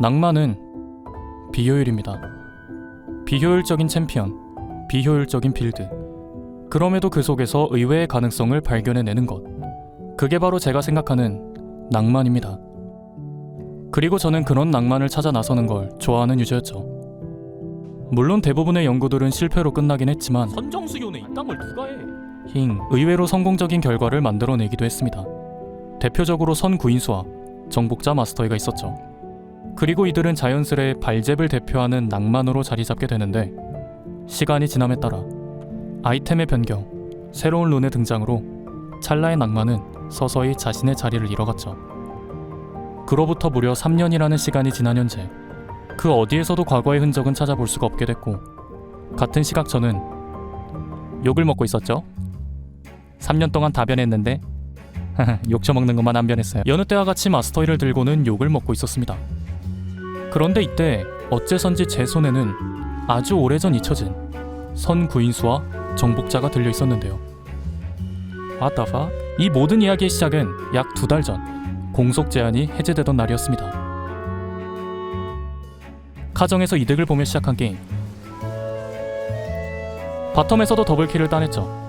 낭만은 비효율입니다. 비효율적인 챔피언, 비효율적인 빌드. 그럼에도 그 속에서 의외의 가능성을 발견해내는 것. 그게 바로 제가 생각하는 낭만입니다. 그리고 저는 그런 낭만을 찾아 나서는 걸 좋아하는 유저였죠. 물론 대부분의 연구들은 실패로 끝나긴 했지만 선정수요는 이딴 걸 누가 해? 힝 의외로 성공적인 결과를 만들어내기도 했습니다. 대표적으로 선 구인수와 정복자 마스터이가 있었죠. 그리고 이들은 자연스레 발잽을 대표하는 낭만으로 자리 잡게 되는데 시간이 지남에 따라 아이템의 변경, 새로운 룬의 등장으로 찰나의 낭만은 서서히 자신의 자리를 잃어갔죠. 그로부터 무려 3년이라는 시간이 지난 현재 그 어디에서도 과거의 흔적은 찾아볼 수가 없게 됐고 같은 시각 저는 욕을 먹고 있었죠. 3년 동안 다 변했는데 욕 처먹는 것만 안 변했어요. 여느 때와 같이 마스터이를 들고는 욕을 먹고 있었습니다. 그런데 이때 어째선지 제 손에는 아주 오래전 잊혀진 선 구인수와 정복자가 들려 있었는데요. Fuck? 이 모든 이야기의 시작은 약 두 달 전 공속 제한이 해제되던 날이었습니다. 카정에서 이득을 보며 시작한 게임. 바텀에서도 더블킬을 따냈죠.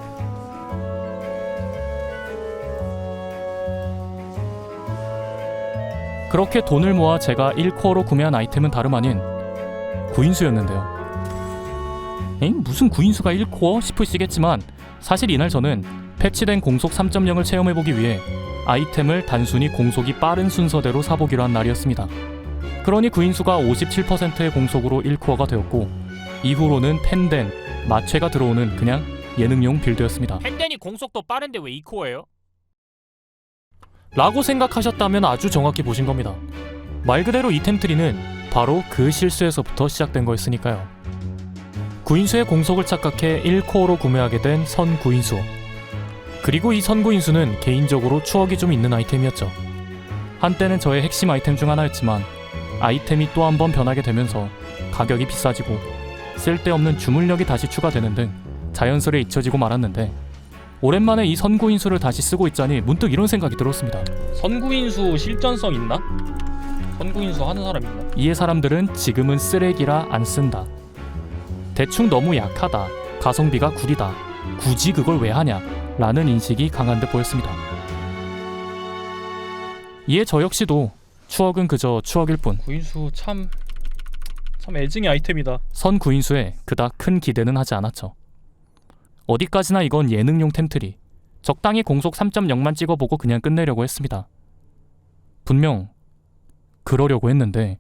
그렇게 돈을 모아 제가 1코어로 구매한 아이템은 다름 아닌 구인수였는데요. 엥? 무슨 구인수가 1코어 싶으시겠지만 사실 이날 저는 패치된 공속 3.0을 체험해보기 위해 아이템을 단순히 공속이 빠른 순서대로 사보기로 한 날이었습니다. 그러니 구인수가 57%의 공속으로 1코어가 되었고 이후로는 펜덴, 마체가 들어오는 그냥 예능용 빌드였습니다. 펜덴이 공속도 빠른데 왜 2코어예요? 라고 생각하셨다면 아주 정확히 보신 겁니다. 말 그대로 이템 트리는 바로 그 실수에서부터 시작된 거였으니까요. 구인수의 공속을 착각해 1코어로 구매하게 된 선구인수. 그리고 이 선구인수는 개인적으로 추억이 좀 있는 아이템이었죠. 한때는 저의 핵심 아이템 중 하나였지만 아이템이 또 한 번 변하게 되면서 가격이 비싸지고 쓸데없는 주물력이 다시 추가되는 등 자연스레 잊혀지고 말았는데 오랜만에 이 선구인수를 다시 쓰고 있자니 문득 이런 생각이 들었습니다. 선구인수 실전성 있나? 선구인수 하는 사람 있나? 이에 사람들은 지금은 쓰레기라 안 쓴다. 대충 너무 약하다. 가성비가 구리다. 굳이 그걸 왜 하냐? 라는 인식이 강한 듯 보였습니다. 이에 저 역시도 추억은 그저 추억일 뿐 구인수 참... 참 애증의 아이템이다 선 구인수에 그닥 큰 기대는 하지 않았죠. 어디까지나 이건 예능용 템트리. 적당히 공속 3.0만 찍어보고 그냥 끝내려고 했습니다. 분명 그러려고 했는데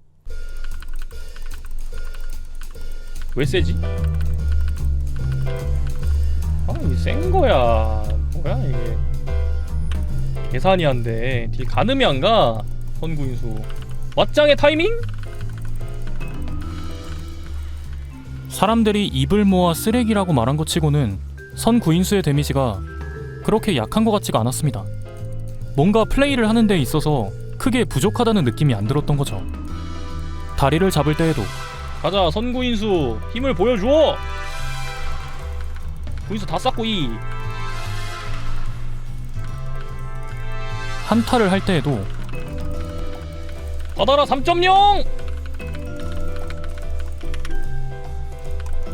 왜 세지? 아 이게 센 거야 뭐야 이게 계산이 안돼 딜 가늠이 안가 선구인수 맞짱의 타이밍? 사람들이 입을 모아 쓰레기라고 말한 것 치고는 선 구인수의 데미지가 그렇게 약한 것 같지가 않았습니다. 뭔가 플레이를 하는 데 있어서 크게 부족하다는 느낌이 안 들었던 거죠. 다리를 잡을 때에도 가자 선구인수 힘을 보여줘 구인수 다 쌌고 이 한타를 할 때에도 받아라 3.0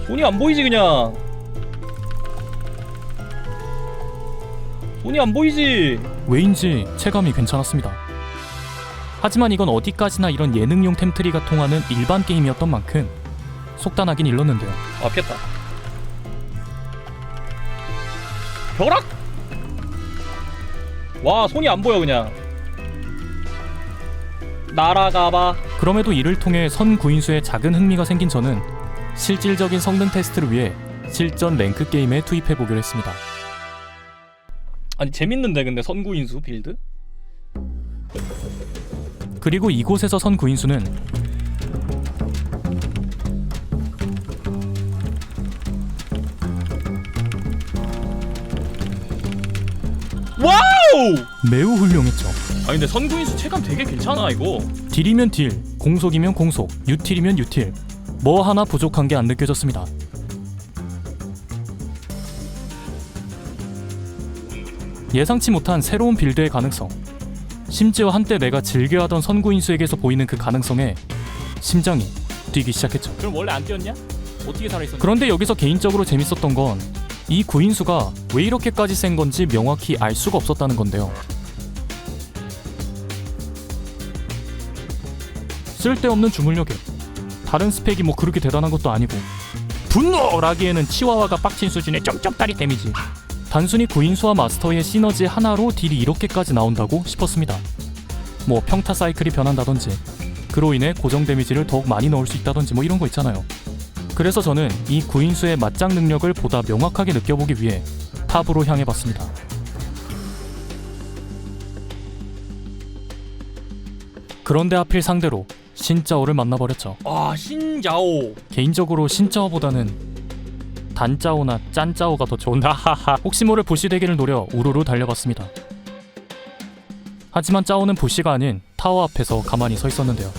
손이 안 보이지 그냥 손이 안 보이지 왜인지 체감이 괜찮았습니다. 하지만 이건 어디까지나 이런 예능용 템트리가 통하는 일반 게임이었던 만큼 속단하긴 일렀는데요. 아 피했다 벼락 와 손이 안 보여 그냥 날아가봐 그럼에도 이를 통해 선 구인수에 작은 흥미가 생긴 저는 실질적인 성능 테스트를 위해 실전 랭크 게임에 투입해 보기로 했습니다. 아니 재밌는데 근데 선구인수 빌드 그리고 이곳에서 선 구인수는 와우 매우 훌륭했죠. 아니 근데 선구인수 체감 되게 괜찮아 이거 딜이면 딜, 공속이면 공속, 유틸이면 유틸. 뭐 하나 부족한 게 안 느껴졌습니다. 예상치 못한 새로운 빌드의 가능성. 심지어 한때 내가 즐겨하던 선구인수에게서 보이는 그 가능성에 심장이 뛰기 시작했죠. 그럼 원래 안 뛰었냐? 어떻게 살아있었냐? 그런데 여기서 개인적으로 재밌었던 건 이 구인수가 왜 이렇게까지 센 건지 명확히 알 수가 없었다는 건데요. 쓸데없는 주물력에 다른 스펙이 뭐 그렇게 대단한 것도 아니고 분노라기에는 치와와가 빡친 수준의 점점다리 데미지 단순히 구인수와 마스터의 시너지 하나로 딜이 이렇게까지 나온다고 싶었습니다. 뭐 평타 사이클이 변한다든지 그로 인해 고정 데미지를 더욱 많이 넣을 수 있다든지 뭐 이런 거 있잖아요. 그래서 저는 이 구인수의 맞짱 능력을 보다 명확하게 느껴보기 위해 탑으로 향해 봤습니다. 그런데 하필 상대로 신짜오를 만나버렸죠. 아 신자오 개인적으로 신짜오보다는 단짜오나 짠짜오가 더 좋은다. 하하. 혹시 모를 부시 대기를 노려 우르르 달려봤습니다. 하지만 짜오는 부시가 아닌 타워 앞에서 가만히 서 있었는데요.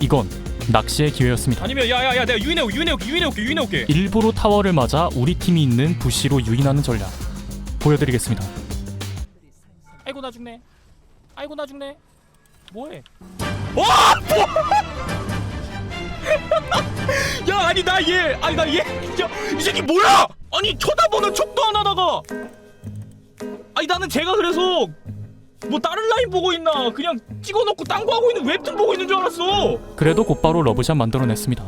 이건 낚시의 기회였습니다. 아니면 야야야 내가 유인해 올게 유인해 올게 유인해 올게 유인해 올게 일부러 타워를 맞아 우리 팀이 있는 부시로 유인하는 전략 보여드리겠습니다. 아이고 나 죽네 아이고 나 죽네 뭐해 야 아니 나 얘 아니 나얘이 새끼 뭐야? 아니 쳐다보는 척도 안 하다가. 아니 나는 제가 그래서 뭐 다른 라인 보고 있나? 그냥 찍어놓고 딴 거 하고 있는 웹툰 보고 있는 줄 알았어. 그래도 곧바로 러브샷 만들어냈습니다.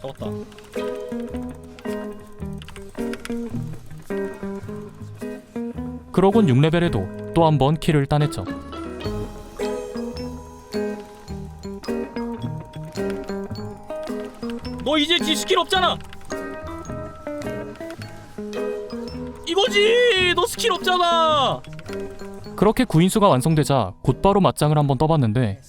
잡았다. 그러곤 6레벨에도 또 한번 킬을 따냈죠. 너 이제 지 스킬 없잖아. 이거지! 너 스킬 없잖아. 그렇게 구인수가 완성되자 곧바로 맞짱을 한번 떠봤는데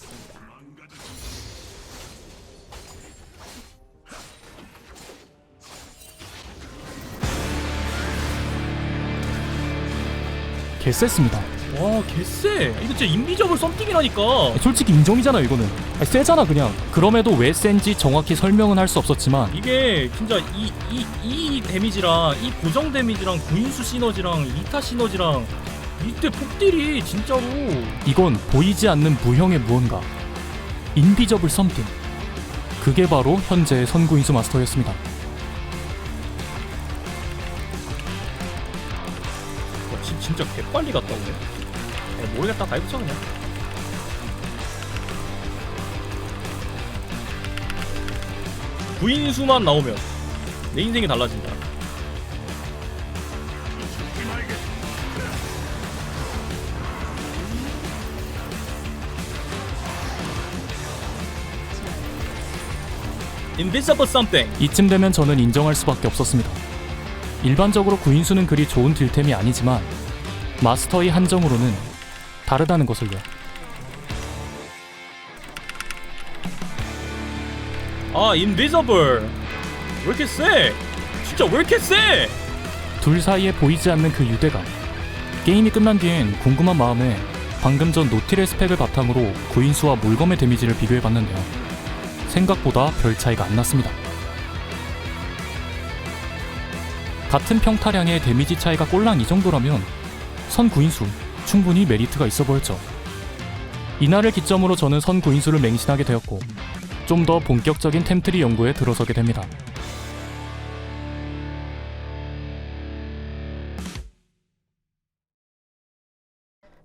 개셌습니다. 와 개쎄 이거 진짜 인비저블 썸띵이라니까 솔직히 인정이잖아 이거는. 아니, 세잖아 그냥. 그럼에도 왜 센지 정확히 설명은 할 수 없었지만 이게 진짜 이 이 이 데미지랑 이 고정 데미지랑 구인수 시너지랑 이타 시너지랑 이때 폭딜이 진짜로 이건 보이지 않는 무형의 무언가. 인비저블 썸띵. 그게 바로 현재의 선구인수 마스터였습니다. 와, 진, 진짜 개빨리 갔다 오네 야, 모르겠다 다 해보자 그냥. 구인수만 나오면 내 인생이 달라진다. Invisible something. 이쯤 되면 저는 인정할 수밖에 없었습니다. 일반적으로 구인수는 그리 좋은 딜템이 아니지만 마스터의 한정으로는 다르다는 것을요. 아 인비저블 왜 이렇게 세? 진짜 왜 이렇게 세? 둘 사이에 보이지 않는 그 유대감. 게임이 끝난 뒤엔 궁금한 마음에 방금 전 노틸의 스펙을 바탕으로 구인수와 물검의 데미지를 비교해봤는데요. 생각보다 별 차이가 안 났습니다. 같은 평타량의 데미지 차이가 꼴랑 이 정도라면 선 구인수 충분히 메리트가 있어 보였죠. 이날을 기점으로 저는 선 구인수를 맹신하게 되었고 좀 더 본격적인 템트리 연구에 들어서게 됩니다.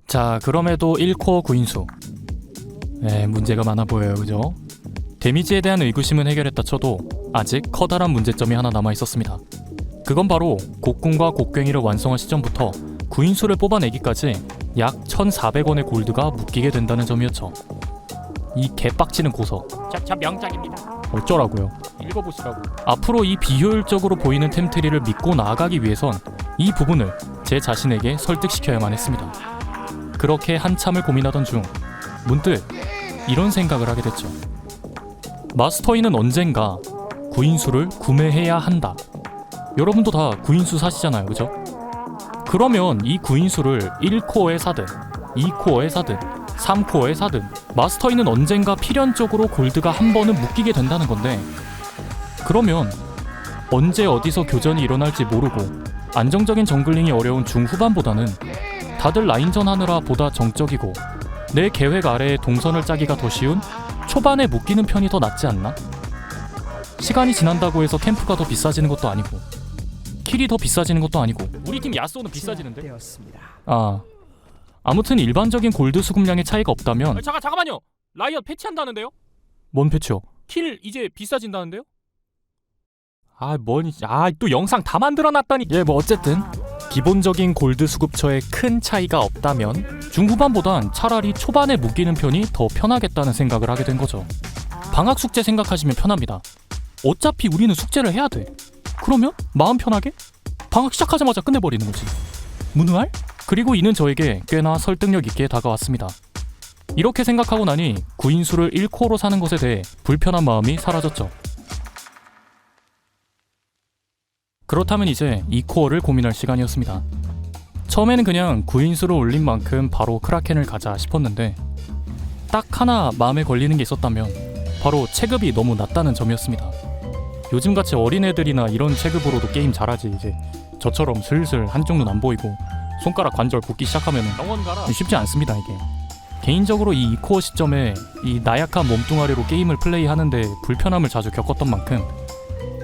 자, 그럼에도 1코어 구인수. 에, 문제가 많아 보여요, 그죠? 데미지에 대한 의구심은 해결했다 쳐도 아직 커다란 문제점이 하나 남아 있었습니다. 그건 바로 곡궁과 곡괭이를 완성한 시점부터 구인수를 뽑아내기까지 약 1,400원의 골드가 묶이게 된다는 점이었죠. 이 개빡치는 고서. 참 명작입니다 어쩌라고요? 읽어보시라고 앞으로 이 비효율적으로 보이는 템트리를 믿고 나아가기 위해선 이 부분을 제 자신에게 설득시켜야만 했습니다. 그렇게 한참을 고민하던 중 문득 이런 생각을 하게 됐죠. 마스터이는 언젠가 구인수를 구매해야 한다. 여러분도 다 구인수 사시잖아요, 그죠? 그러면 이 구인수를 1코어에 사든 2코어에 사든 3코어에 사든 마스터이는 언젠가 필연적으로 골드가 한 번은 묶이게 된다는 건데 그러면 언제 어디서 교전이 일어날지 모르고 안정적인 정글링이 어려운 중후반보다는 다들 라인전 하느라 보다 정적이고 내 계획 아래에 동선을 짜기가 더 쉬운 초반에 묶이는 편이 더 낫지 않나? 시간이 지난다고 해서 캠프가 더 비싸지는 것도 아니고 킬이 더 비싸지는 것도 아니고 우리 팀 야쏘는 비싸지는데? 되었습니다. 아 아무튼 일반적인 골드 수급량의 차이가 없다면 잠깐 잠깐만요. 라이엇 패치한다는데요? 뭔 패치요? 킬 이제 비싸진다는데요? 아, 뭔, 아, 또 영상 다 만들어놨다니. 예, 뭐 어쨌든 기본적인 골드 수급처에 큰 차이가 없다면 중후반보단 차라리 초반에 묶이는 편이 더 편하겠다는 생각을 하게 된 거죠. 방학 숙제 생각하시면 편합니다. 어차피 우리는 숙제를 해야 돼. 그러면 마음 편하게 방학 시작하자마자 끝내버리는 거지. 무능할? 그리고 이는 저에게 꽤나 설득력 있게 다가왔습니다. 이렇게 생각하고 나니 구인수를 1코어로 사는 것에 대해 불편한 마음이 사라졌죠. 그렇다면 이제 이 코어를 고민할 시간이었습니다. 처음에는 그냥 구인수를 올린 만큼 바로 크라켄을 가자 싶었는데 딱 하나 마음에 걸리는 게 있었다면 바로 체급이 너무 낮다는 점이었습니다. 요즘같이 어린애들이나 이런 체급으로도 게임 잘하지 이제 저처럼 슬슬 한쪽 눈 안 보이고 손가락 관절 붓기 시작하면 병원 가라. 쉽지 않습니다 이게. 개인적으로 이 2코어 시점에 이 나약한 몸뚱아리로 게임을 플레이하는데 불편함을 자주 겪었던 만큼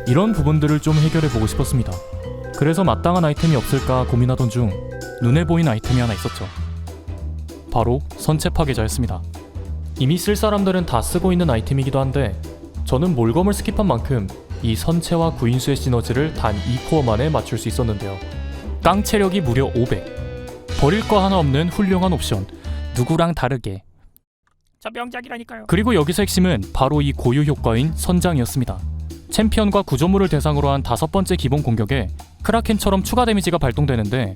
이런 부분들을 좀 해결해 보고 싶었습니다. 그래서 마땅한 아이템이 없을까 고민하던 중 눈에 보인 아이템이 하나 있었죠. 바로 선체 파괴자였습니다. 이미 쓸 사람들은 다 쓰고 있는 아이템이기도 한데 저는 몰검을 스킵한 만큼 이 선체와 구인수의 시너지를 단 2코어 만에 맞출 수 있었는데요. 깡 체력이 무려 500 버릴 거 하나 없는 훌륭한 옵션. 누구랑 다르게. 저 명작이라니까요. 그리고 여기서 핵심은 바로 이 고유 효과인 선장이었습니다. 챔피언과 구조물을 대상으로 한 다섯 번째 기본 공격에 크라켄처럼 추가 데미지가 발동되는데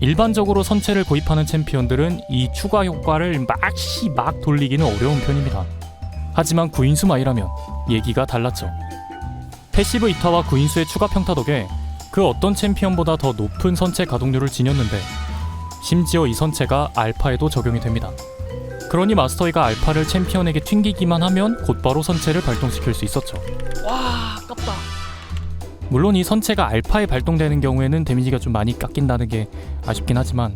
일반적으로 선체를 구입하는 챔피언들은 이 추가 효과를 막시 막 돌리기는 어려운 편입니다. 하지만 구인수 마이라면 얘기가 달랐죠 패시브 이타와 구인수의 추가 평타 덕에 그 어떤 챔피언보다 더 높은 선체 가동률을 지녔는데 심지어 이 선체가 알파에도 적용이 됩니다. 그러니 마스터이가 알파를 챔피언에게 튕기기만 하면 곧바로 선체를 발동시킬 수 있었죠. 와 아깝다. 물론 이 선체가 알파에 발동되는 경우에는 데미지가 좀 많이 깎인다는 게 아쉽긴 하지만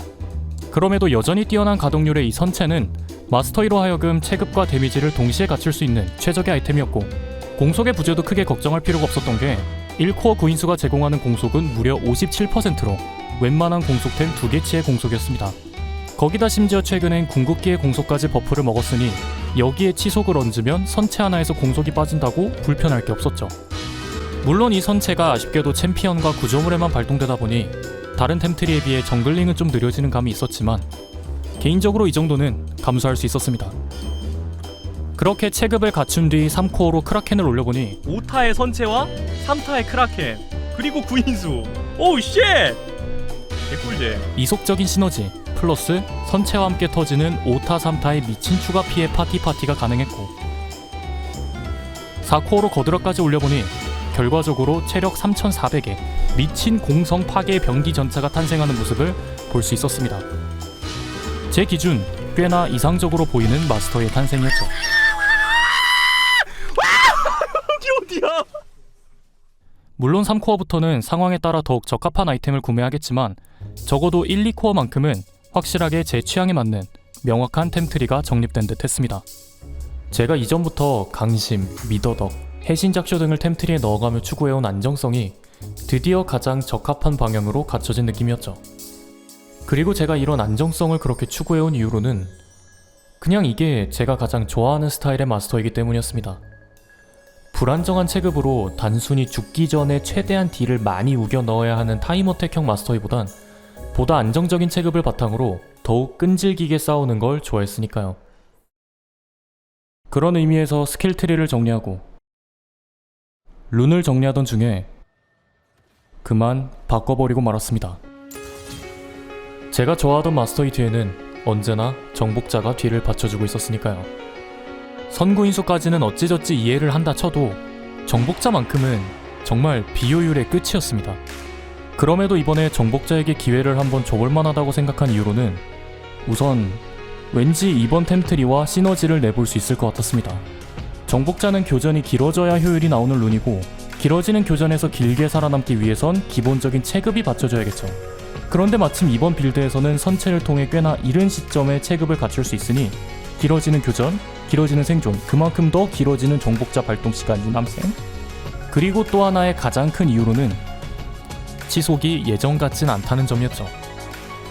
그럼에도 여전히 뛰어난 가동률의 이 선체는 마스터이로 하여금 체급과 데미지를 동시에 갖출 수 있는 최적의 아이템이었고 공속의 부재도 크게 걱정할 필요가 없었던 게 1코어 구인수가 제공하는 공속은 무려 57%로 웬만한 공속템 두 개치의 공속이었습니다. 거기다 심지어 최근엔 궁극기의 공속까지 버프를 먹었으니 여기에 치속을 얹으면 선체 하나에서 공속이 빠진다고 불편할 게 없었죠. 물론 이 선체가 아쉽게도 챔피언과 구조물에만 발동되다 보니 다른 템트리에 비해 정글링은 좀 느려지는 감이 있었지만 개인적으로 이 정도는 감수할 수 있었습니다. 그렇게 체급을 갖춘 뒤 3코어로 크라켄을 올려보니 5타의 선체와 3타의 크라켄 그리고 구인수 오우 쉣 개꿀잼 이속적인 시너지 플러스 선체와 함께 터지는 5타 3타의 미친 추가 피해 파티 파티가 가능했고 4코어로 거드라까지 올려보니 결과적으로 체력 3400에 미친 공성 파괴 병기 전차가 탄생하는 모습을 볼 수 있었습니다. 제 기준 꽤나 이상적으로 보이는 마스터의 탄생이었죠. 여기 어디야 물론 3코어부터는 상황에 따라 더욱 적합한 아이템을 구매하겠지만 적어도 1, 2코어만큼은 확실하게 제 취향에 맞는 명확한 템트리가 정립된 듯 했습니다. 제가 이전부터 강심, 미더덕, 해신작쇼 등을 템트리에 넣어가며 추구해온 안정성이 드디어 가장 적합한 방향으로 갖춰진 느낌이었죠. 그리고 제가 이런 안정성을 그렇게 추구해온 이유로는 그냥 이게 제가 가장 좋아하는 스타일의 마스터이기 때문이었습니다. 불안정한 체급으로 단순히 죽기 전에 최대한 딜을 많이 우겨 넣어야 하는 타임어택형 마스터이보단 보다 안정적인 체급을 바탕으로 더욱 끈질기게 싸우는 걸 좋아했으니까요. 그런 의미에서 스킬 트리를 정리하고 룬을 정리하던 중에 그만 바꿔버리고 말았습니다. 제가 좋아하던 마스터이 뒤에는 언제나 정복자가 뒤를 받쳐주고 있었으니까요. 선구인수까지는 어찌저찌 이해를 한다 쳐도 정복자만큼은 정말 비효율의 끝이었습니다. 그럼에도 이번에 정복자에게 기회를 한번 줘볼 만하다고 생각한 이유로는 우선 왠지 이번 템트리와 시너지를 내볼 수 있을 것 같았습니다. 정복자는 교전이 길어져야 효율이 나오는 룬이고 길어지는 교전에서 길게 살아남기 위해선 기본적인 체급이 받쳐줘야겠죠. 그런데 마침 이번 빌드에서는 선체를 통해 꽤나 이른 시점에 체급을 갖출 수 있으니 길어지는 교전, 길어지는 생존, 그만큼 더 길어지는 정복자 발동 시간 유남생. 그리고 또 하나의 가장 큰 이유로는 치속이 예전 같진 않다는 점이었죠.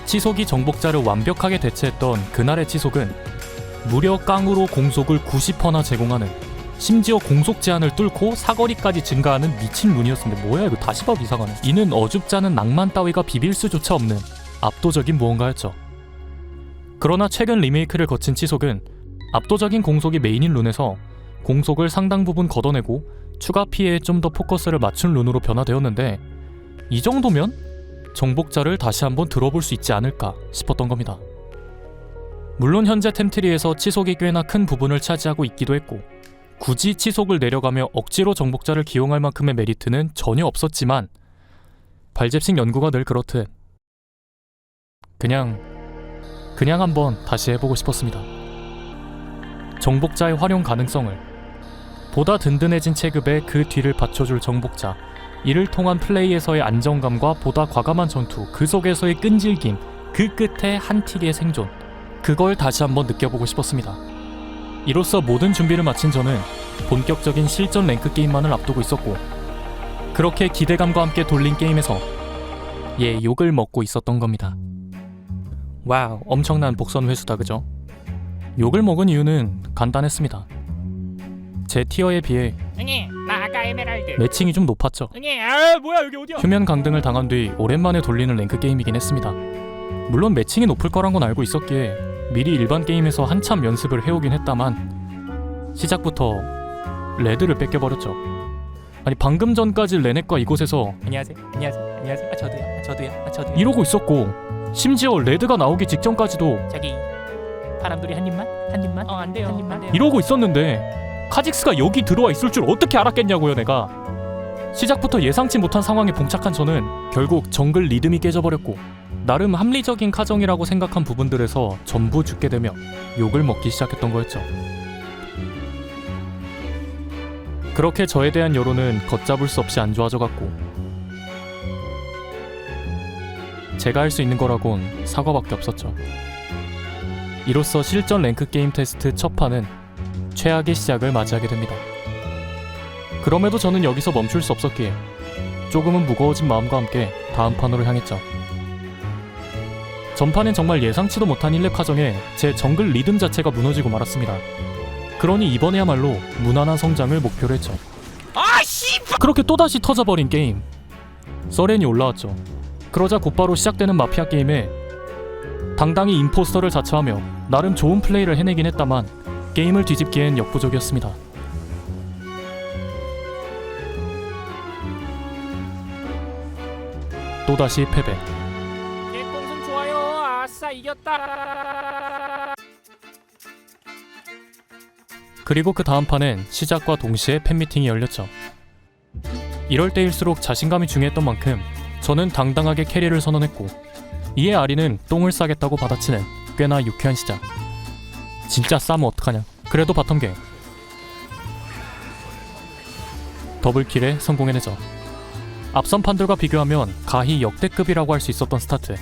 치속이 정복자를 완벽하게 대체했던 그날의 치속은 무려 깡으로 공속을 90%나 제공하는 심지어 공속 제한을 뚫고 사거리까지 증가하는 미친 룬이었습니다. 뭐야 이거 다시 봐도 이상하네. 이는 어줍잖은 낭만 따위가 비빌 수조차 없는 압도적인 무언가였죠. 그러나 최근 리메이크를 거친 치속은 압도적인 공속이 메인인 룬에서 공속을 상당 부분 걷어내고 추가 피해에 좀 더 포커스를 맞춘 룬으로 변화되었는데 이 정도면 정복자를 다시 한번 들어볼 수 있지 않을까 싶었던 겁니다. 물론 현재 템트리에서 치속이 꽤나 큰 부분을 차지하고 있기도 했고 굳이 치속을 내려가며 억지로 정복자를 기용할 만큼의 메리트는 전혀 없었지만 발잽식 연구가 늘 그렇듯 그냥 그냥 한번 다시 해보고 싶었습니다. 정복자의 활용 가능성을 보다 든든해진 체급에 그 뒤를 받쳐줄 정복자 이를 통한 플레이에서의 안정감과 보다 과감한 전투 그 속에서의 끈질김 그 끝에 한 틱의 생존 그걸 다시 한번 느껴보고 싶었습니다. 이로써 모든 준비를 마친 저는 본격적인 실전 랭크 게임만을 앞두고 있었고 그렇게 기대감과 함께 돌린 게임에서 예 욕을 먹고 있었던 겁니다. 와우 엄청난 복선 회수다 그죠? 욕을 먹은 이유는 간단했습니다. 제 티어에 비해 응애 나 아까 에메랄드 매칭이 좀 높았죠. 응애 아 뭐야 여기 어디야 휴면 강등을 당한 뒤 오랜만에 돌리는 랭크 게임이긴 했습니다. 물론 매칭이 높을 거란 건 알고 있었기에 미리 일반 게임에서 한참 연습을 해오긴 했다만 시작부터 레드를 뺏겨버렸죠. 아니 방금 전까지 레넥과 이곳에서 안녕하세요 안녕하세요 안녕하세요 아 저도요 아 저도요 아 저도요 이러고 있었고 심지어 레드가 나오기 직전까지도 저기 바람돌이 한 입만? 한 입만? 어 안 돼요. 한 입만? 이러고 있었는데 카직스가 여기 들어와 있을 줄 어떻게 알았겠냐고요 내가. 시작부터 예상치 못한 상황에 봉착한 저는 결국 정글 리듬이 깨져버렸고 나름 합리적인 카정이라고 생각한 부분들에서 전부 죽게 되며 욕을 먹기 시작했던 거였죠. 그렇게 저에 대한 여론은 걷잡을 수 없이 안 좋아져 갔고 제가 할 수 있는 거라곤 사과밖에 없었죠 이로써 실전 랭크 게임 테스트 첫 판은 최악의 시작을 맞이하게 됩니다. 그럼에도 저는 여기서 멈출 수 없었기에 조금은 무거워진 마음과 함께 다음 판으로 향했죠. 전판엔 정말 예상치도 못한 1렙 과정에 제 정글 리듬 자체가 무너지고 말았습니다. 그러니 이번에야말로 무난한 성장을 목표로 했죠. 아씨 그렇게 또다시 터져버린 게임. 서렌이 올라왔죠. 그러자 곧바로 시작되는 마피아 게임에 당당히 임포스터를 자처하며 나름 좋은 플레이를 해내긴 했다만 게임을 뒤집기엔 역부족이었습니다. 또다시 패배. 개꽁승 좋아요 아싸 이겼다 그리고 그 다음 판엔 시작과 동시에 팬미팅이 열렸죠. 이럴 때일수록 자신감이 중요했던 만큼 저는 당당하게 캐리를 선언했고 이에 아리는 똥을 싸겠다고 받아치는 꽤나 유쾌한 시작. 진짜 싸면 어떡하냐. 그래도 바텀갱. 더블킬에 성공해내죠. 앞선 판들과 비교하면 가히 역대급이라고 할 수 있었던 스타트.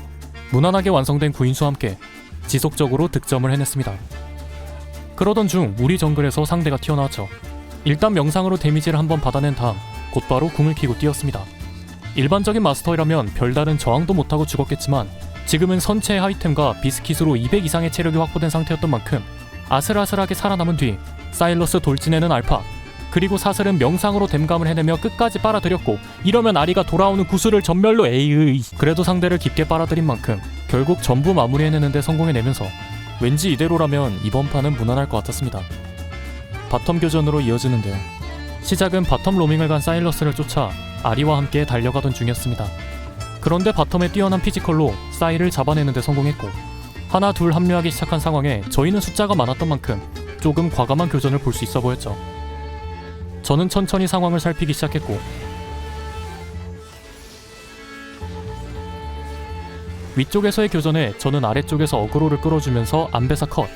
무난하게 완성된 구인수와 함께 지속적으로 득점을 해냈습니다. 그러던 중 우리 정글에서 상대가 튀어나왔죠. 일단 명상으로 데미지를 한번 받아낸 다음 곧바로 궁을 키고 뛰었습니다. 일반적인 마스터이라면 별다른 저항도 못하고 죽었겠지만 지금은 선체의 아이템과 비스킷으로 200 이상의 체력이 확보된 상태였던 만큼 아슬아슬하게 살아남은 뒤 사일러스 돌진에는 알파 그리고 사슬은 명상으로 댐감을 해내며 끝까지 빨아들였고 이러면 아리가 돌아오는 구슬을 전멸로 에이의 그래도 상대를 깊게 빨아들인 만큼 결국 전부 마무리해내는데 성공해내면서 왠지 이대로라면 이번 판은 무난할 것 같았습니다. 바텀 교전으로 이어지는데요. 시작은 바텀 로밍을 간 사일러스를 쫓아 아리와 함께 달려가던 중이었습니다. 그런데 바텀의 뛰어난 피지컬로 사이를 잡아내는데 성공했고 하나 둘 합류하기 시작한 상황에 저희는 숫자가 많았던 만큼 조금 과감한 교전을 볼 수 있어 보였죠. 저는 천천히 상황을 살피기 시작했고 위쪽에서의 교전에 저는 아래쪽에서 어그로를 끌어주면서 안배사 컷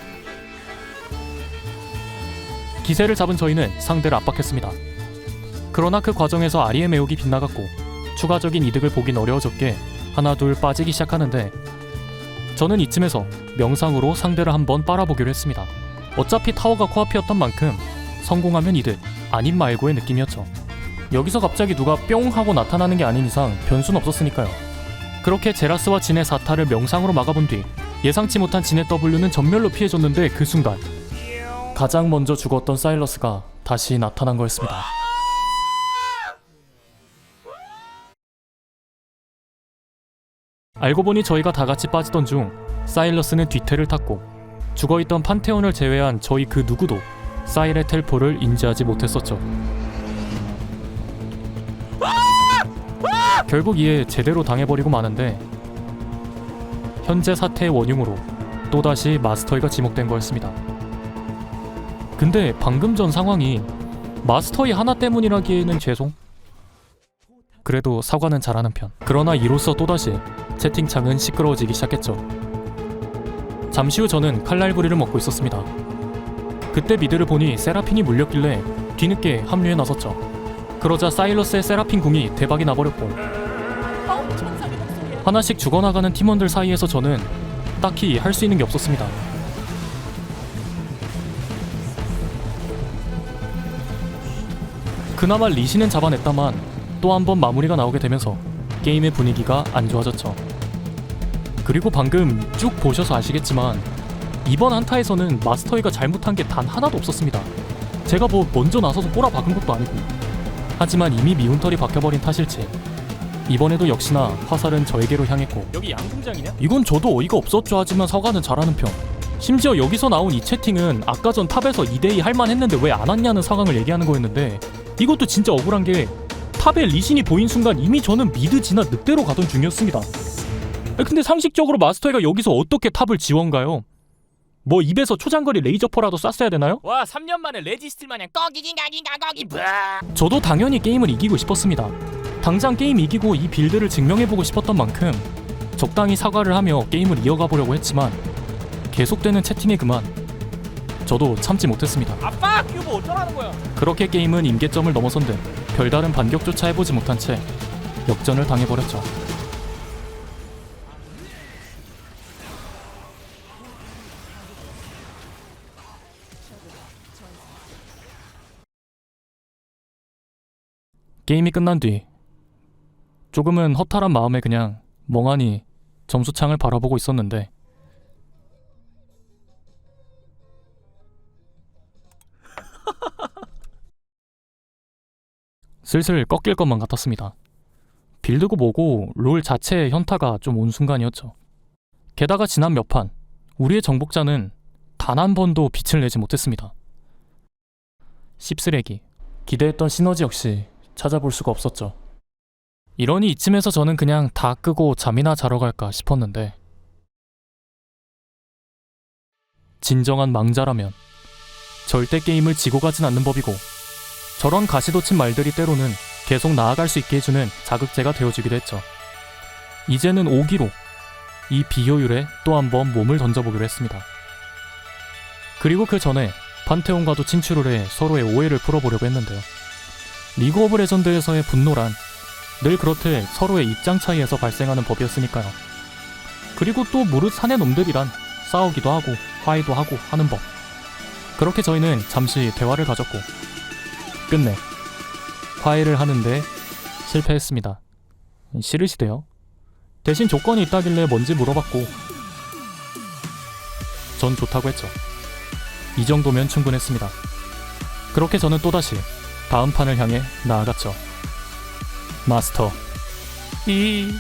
기세를 잡은 저희는 상대를 압박했습니다. 그러나 그 과정에서 아리의 매혹이 빗나갔고 추가적인 이득을 보긴 어려워졌기에 하나 둘 빠지기 시작하는데 저는 이쯤에서 명상으로 상대를 한번 빨아보기로 했습니다. 어차피 타워가 코앞이었던 만큼 성공하면 이득, 아님 말고의 느낌이었죠. 여기서 갑자기 누가 뿅 하고 나타나는 게 아닌 이상 변수는 없었으니까요. 그렇게 제라스와 진의 사타를 명상으로 막아본 뒤 예상치 못한 진의 W는 전멸로 피해줬는데 그 순간 가장 먼저 죽었던 사일러스가 다시 나타난 거였습니다. 알고 보니 저희가 다 같이 빠지던 중 사일러스는 뒤태를 탔고 죽어있던 판테온을 제외한 저희 그 누구도 사일의 텔포를 인지하지 못했었죠. 결국 이에 제대로 당해버리고 마는데 현재 사태의 원흉으로 또다시 마스터이가 지목된 거였습니다. 근데 방금 전 상황이 마스터이 하나 때문이라기에는 죄송. 그래도 사과는 잘하는 편. 그러나 이로써 또다시 채팅창은 시끄러워지기 시작했죠. 잠시 후 저는 칼날부리를 먹고 있었습니다. 그때 미드를 보니 세라핀이 물렸길래 뒤늦게 합류해 나섰죠. 그러자 사일러스의 세라핀 궁이 대박이 나버렸고 하나씩 죽어나가는 팀원들 사이에서 저는 딱히 할 수 있는 게 없었습니다. 그나마 리시는 잡아냈다만 또 한 번 마무리가 나오게 되면서 게임의 분위기가 안 좋아졌죠. 그리고 방금 쭉 보셔서 아시겠지만 이번 한타에서는 마스터이가 잘못한 게 단 하나도 없었습니다. 제가 뭐 먼저 나서서 꼬라 박은 것도 아니고 하지만 이미 미운 털이 박혀버린 탓일지 이번에도 역시나 화살은 저에게로 향했고 여기 양궁장이냐? 이건 저도 어이가 없었죠 하지만 서가는 잘하는 편 심지어 여기서 나온 이 채팅은 아까 전 탑에서 2대2 할만 했는데 왜 안 왔냐는 상황을 얘기하는 거였는데 이것도 진짜 억울한 게 탑에 리신이 보인 순간 이미 저는 미드 지나 늑대로 가던 중이었습니다 근데 상식적으로 마스터가 여기서 어떻게 탑을 지원가요? 뭐 입에서 초장거리 레이저포라도 쐈어야 되나요? 와 3년 만에 레지스틸 마냥 꺼기긴가 긴가 꺼기 브아 저도 당연히 게임을 이기고 싶었습니다. 당장 게임 이기고 이 빌드를 증명해보고 싶었던 만큼 적당히 사과를 하며 게임을 이어가 보려고 했지만 계속되는 채팅에 그만 저도 참지 못했습니다. 아빠 큐브 어쩌라는 거야 그렇게 게임은 임계점을 넘어선 듯 별다른 반격조차 해보지 못한 채 역전을 당해버렸죠. 게임이 끝난 뒤 조금은 허탈한 마음에 그냥 멍하니 점수창을 바라보고 있었는데 슬슬 꺾일 것만 같았습니다. 빌드고 뭐고 롤 자체의 현타가 좀 온 순간이었죠. 게다가 지난 몇 판 우리의 정복자는 단 한 번도 빛을 내지 못했습니다. 씹쓰레기 기대했던 시너지 역시 찾아볼 수가 없었죠. 이러니 이쯤에서 저는 그냥 다 끄고 잠이나 자러 갈까 싶었는데 진정한 망자라면 절대 게임을 지고 가진 않는 법이고 저런 가시돋친 말들이 때로는 계속 나아갈 수 있게 해주는 자극제가 되어주기도 했죠. 이제는 5기로 이 비효율에 또 한 번 몸을 던져보기로 했습니다. 그리고 그 전에 판테온과도 친추를 해 서로의 오해를 풀어보려고 했는데요. 리그 오브 레전드에서의 분노란 늘 그렇듯 서로의 입장 차이에서 발생하는 법이었으니까요. 그리고 또 무릇 사내 놈들이란 싸우기도 하고 화해도 하고 하는 법. 그렇게 저희는 잠시 대화를 가졌고 끝내 화해를 하는데 실패했습니다. 싫으시대요. 대신 조건이 있다길래 뭔지 물어봤고 전 좋다고 했죠. 이 정도면 충분했습니다. 그렇게 저는 또다시 다음 판을 향해 나아갔죠. 마스터 이